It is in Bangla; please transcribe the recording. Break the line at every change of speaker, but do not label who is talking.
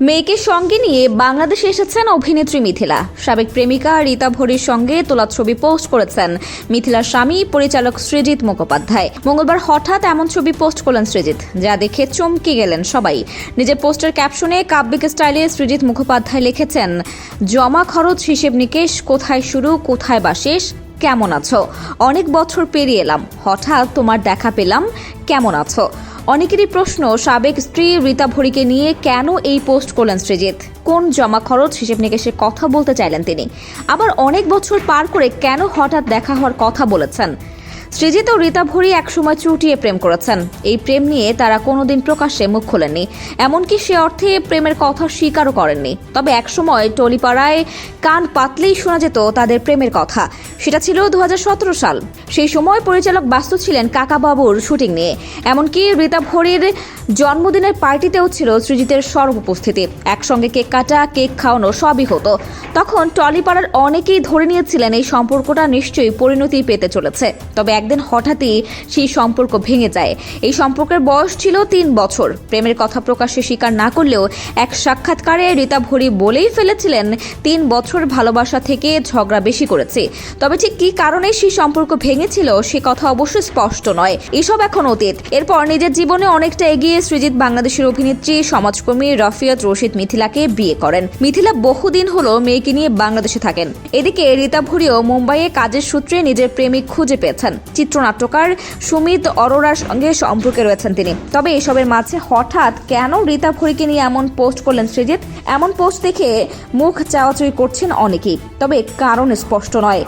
মেয়েকে সঙ্গে নিয়ে বাংলাদেশে এসেছেন অভিনেত্রী মিথিলা। সাবেক প্রেমিকা রীতা ভরির সঙ্গে তোলা ছবি পোস্ট করেছেন মিথিলার স্বামী পরিচালক সৃজিত মুখোপাধ্যায়। মঙ্গলবার হঠাৎ এমন ছবি পোস্ট করলেন সৃজিত যা দেখে চমকে গেলেন সবাই। নিজের পোস্টের ক্যাপশনে কাব্যিক স্টাইলে সৃজিত মুখোপাধ্যায় লিখেছেন, জমা খরচ, হিসেব নিকেশ, কোথায় শুরু, কোথায় বা শেষ, কেমন আছো? অনেক বছর পেরিয়ে এলাম, হঠাৎ তোমার দেখা পেলাম, কেমন আছো? অনেকেরই প্রশ্ন, সাবেক স্ত্রী রীতা ভরিকে নিয়ে কেন এই পোস্ট করলেন সৃজিত কোন জমা খরচ? হিসেব নিকেশের কথা বলতে চাইলেন তিনি। আবার অনেক বছর পার করে কেন হঠাৎ দেখা হওয়ার কথা বলেছেন? সৃজিত ও রীতা ভরি একসময় চুটিয়ে প্রেম করেছেন। এই প্রেম নিয়ে তারা কোনোদিন প্রকাশ্যে মুখ খোলেননি। এমনকি সে অর্থে প্রেমের কথা স্বীকারও করেননি। তবে একসময় টলিপাড়ায় কান পাতলেই শোনা যেত তাদের প্রেমের কথা। সেটা ছিল দু হাজার সতেরো সাল। সেই সময় পরিচালক ব্যস্ত ছিলেন কাকাবাবুর শুটিং নিয়ে। এমনকি রীতা ভরির জন্মদিনের পার্টিতেও ছিল সৃজিতের সর্ব উপস্থিতি। একসঙ্গে কেক কাটা, কেক খাওয়ানো সবই হতো। তখন টলিপাড়ার অনেকেই ধরে নিয়েছিলেন এই সম্পর্কটা নিশ্চয়ই পরিণতি পেতে চলেছে। তবে একদিন হঠাৎই সেই সম্পর্ক ভেঙে যায়। এই সম্পর্কের বয়স ছিল তিন বছর। প্রেমের কথা প্রকাশ্যে স্বীকার না করলেও এক সাক্ষাৎকারে রীতা ভরি বলেই ফেলেছিলেন, তিন বছর ভালোবাসা থেকে ঝগড়া বেশি করেছে। তবে ঠিক কী কারণে সেই সম্পর্ক ভেঙেছিল সে কথা অবশ্য স্পষ্ট নয়। এসব এখন অতীত। এরপর নিজের জীবনে অনেকটা এগিয়ে সৃজিত বাংলাদেশের অভিনেত্রী, সমাজকর্মী রফিয়ত রশিদ মিথিলাকে বিয়ে করেন। মিথিলা বহুদিন হলো মেয়েকে নিয়ে বাংলাদেশে থাকেন। এদিকে রীতা ভুরিও মুম্বাইয়ে কাজের সূত্রে নিজের প্রেমিক খুঁজে পেয়েছেন। চিত্রনাট্যকার সুমিত অরোরার সঙ্গে সম্পর্কে রয়েছেন তিনি। তবে এসবের মাঝে হঠাৎ কেন রীতা ভরিকে নিয়ে এমন পোস্ট করলেন সৃজিত? এমন পোস্ট দেখে মুখ চাওয়াচুই করছেন অনেকেই, তবে কারণ স্পষ্ট নয়।